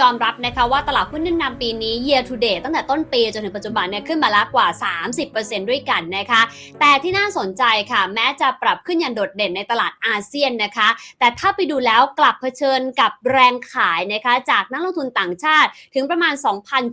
ยอมรับนะคะว่าตลาดหุ้นเวียดนามปีนี้ year to date ตั้งแต่ต้นปีจนถึงปัจจุบันเนี่ยขึ้นมาแล้วกว่า 30%ด้วยกันนะคะ แต่ที่น่าสนใจค่ะ แม้จะปรับขึ้นอย่างโดดเด่นในตลาดอาเซียนนะคะ แต่ถ้าไปดูแล้วกลับเผชิญกับแรงขายนะคะจากนักลงทุนต่างชาติถึงประมาณ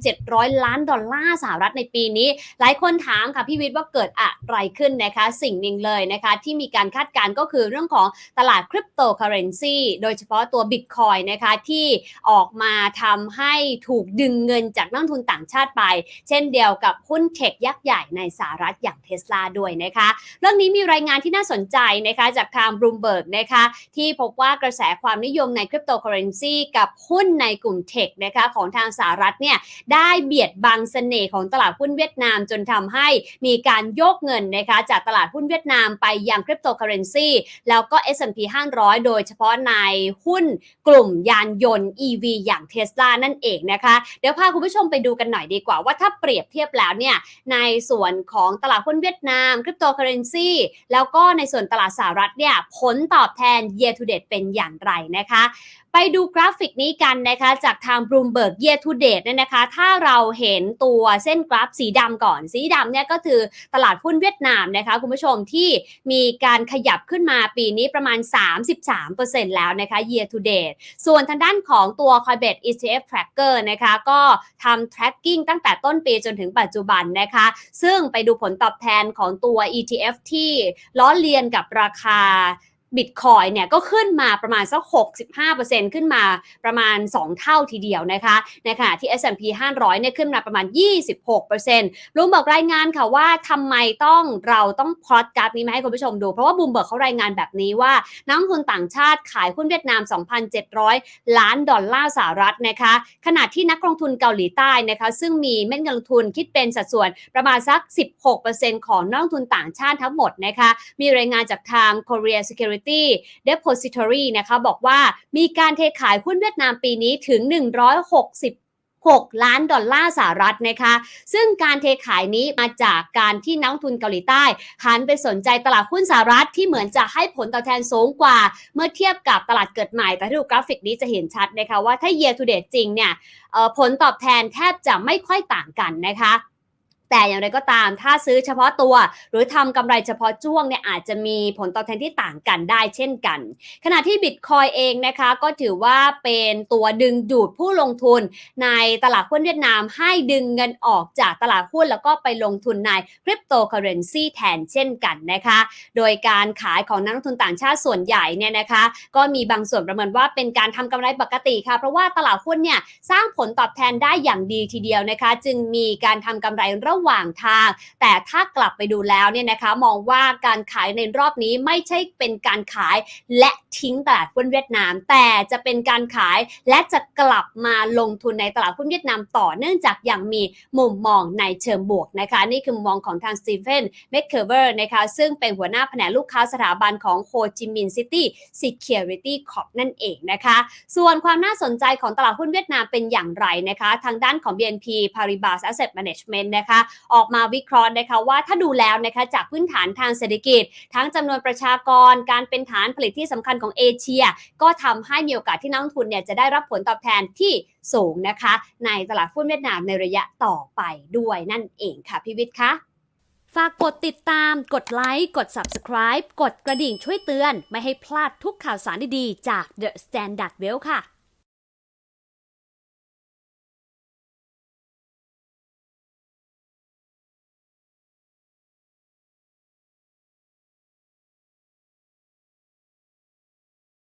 2,700 ล้านดอลลาร์สหรัฐในปีนี้ หลายคนถามค่ะพี่วิทย์ว่าเกิดอะไรขึ้นนะคะ สิ่งหนึ่งเลยนะคะที่มีการคาดการณ์ก็คือเรื่องของตลาดคริปโตเคอเรนซีโดยเฉพาะตัวบิตคอยนะคะที่ออกมาทำให้ถูกดึงเงินจากนักทุนต่างชาติไป เช่นเดียวกับหุ้นเทคยักษ์ใหญ่ในสหรัฐอย่างเทสลาด้วยนะคะ เรื่องนี้มีรายงานที่น่าสนใจนะคะจากทางบลูมเบิร์กนะคะที่พบว่ากระแสความนิยมในคริปโตเคอเรนซีกับหุ้นในกลุ่มเทคนะคะของทางสหรัฐเนี่ยได้เบียดบังเสน่ห์ของตลาดหุ้นเวียดนามจนทำให้มีการโยกเงินนะคะจากตลาดหุ้นเวียดนามไปยังคริปโตเคอเรนซีแล้วก็ S&P 500 โดยเฉพาะในหุ้นกลุ่มยานยนต์ EV อย่างเทสลานั่นเองนะคะ เดี๋ยวพาคุณผู้ชมไปดูกันหน่อยดีกว่าว่าถ้าเปรียบเทียบแล้วเนี่ยในส่วนของตลาดหุ้นเวียดนามคริปโตเคอเรนซีแล้วก็ในส่วนตลาดสหรัฐเนี่ยผลตอบแทน year to date เป็นอย่างไรนะคะไปดูกราฟิกนี้กันนะคะจากทาง Bloomberg Year to Date เนี่ยนะคะ ถ้าเราเห็นตัวเส้นกราฟสีดำก่อน สีดำเนี่ยก็คือตลาดหุ้นเวียดนามนะคะ คุณผู้ชมที่มีการขยับขึ้นมาปีนี้ประมาณ 33%แล้วนะคะ Year to Date ส่วนทางด้านของตัว Coinbase ETF Tracker นะคะก็ทำ tracking ตั้งแต่ต้นปีจนถึงปัจจุบันนะคะ ซึ่งไปดูผลตอบแทนของตัว ETF ที่ล้อเลียนกับราคา บิตคอยเนี่ยก็ขึ้นมาประมาณสัก 65%ขึ้นมาประมาณ 2 เท่าทีเดียวนะคะในขณะที่ S&P 500เนี่ยขึ้นมาประมาณ 26%รูมเบิร์กรายงานค่ะว่าทำไมต้องเราต้องพลอตกราฟนี้มาให้คุณผู้ชมดู เพราะว่าบูมเบิร์กเขารายงานแบบนี้ว่า นักลงทุนต่างชาติขายหุ้นเวียดนาม 2,700 ล้านดอลลาร์สหรัฐนะคะขณะที่นักลงทุนเกาหลีใต้นะคะซึ่งมีเม็ดเงินลงทุนคิดเป็นสัดส่วนประมาณสัก 16%ของนักลงทุนต่างชาติทั้งหมดนะคะมีรายงานจากทาง Korea Security Depository นะคะบอกว่ามีการเทขายหุ้นเวียดนามปีนี้ถึง 160 6 ล้านดอลลาร์สหรัฐนะคะ ซึ่งการเทขายนี้มาจากการที่นักทุนเกาหลีใต้หันไปสนใจตลาดหุ้นสหรัฐที่เหมือนจะให้ผลตอบแทนสูงกว่า เมื่อเทียบกับตลาดเกิดใหม่ แต่ถ้าดูกราฟิกนี้จะเห็นชัดนะคะว่าถ้า year to date จริงเนี่ยผลตอบแทนแทบจะไม่ค่อยต่างกันนะคะ แต่อย่างไรก็ตามถ้าซื้อเฉพาะตัว หรือทำกำไรเฉพาะช่วงเนี่ยอาจจะมีผลตอบแทนที่ต่างกันได้เช่นกัน ขณะที่บิตคอยเองนะคะก็ถือว่าเป็นตัวดึงดูดผู้ลงทุนในตลาดหุ้นเวียดนามให้ดึงเงินออกจากตลาดหุ้นแล้วก็ไปลงทุนในคริปโตเคอเรนซีแทนเช่นกันนะคะ โดยการขายของนักลงทุนต่างชาติส่วนใหญ่เนี่ยนะคะก็มีบางส่วนประเมินว่าเป็นการทำกำไรปกติค่ะ เพราะว่าตลาดหุ้นเนี่ยสร้างผลตอบแทนได้อย่างดีทีเดียวนะคะ จึงมีการทำกำไรระหว่างทาง แต่ถ้ากลับไปดูแล้วเนี่ยนะคะมองว่าการขายในรอบนี้ไม่ใช่เป็นการขายและทิ้งตลาดหุ้นเวียดนาม แต่จะเป็นการขายและจะกลับมาลงทุนในตลาดหุ้นเวียดนามต่อเนื่องจากยังมีมุมมองในเชิงบวกนะคะนี่คือมุมมองของทางสตีเฟนเมคเคอร์เวอร์นะคะซึ่งเป็นหัวหน้าแผนกลูกค้าสถาบันของโฮจิมินห์ซิตี้ Security Corp นั่นเองนะคะ ส่วนความน่าสนใจของตลาดหุ้นเวียดนามเป็นอย่างไรนะคะ ทางด้านของ BNP Paribas Asset Management นะคะออกมาวิเคราะห์นะคะว่าถ้าดูแล้วนะคะจากพื้นฐานทางเศรษฐกิจ ทั้งจำนวนประชากรการเป็นฐานผลิตที่สำคัญของเอเชีย ก็ทำให้มีโอกาสที่นักลงทุนเนี่ยจะได้รับผลตอบแทนที่สูงนะคะ ในตลาดหุ้นเวียดนามในระยะต่อไปด้วยนั่นเองค่ะพี่วิทย์คะฝากกดติดตาม กดไลค์ กด Subscribe กดกระดิ่งช่วยเตือน ไม่ให้พลาดทุกข่าวสารดีๆ จาก The Standard Well ค่ะ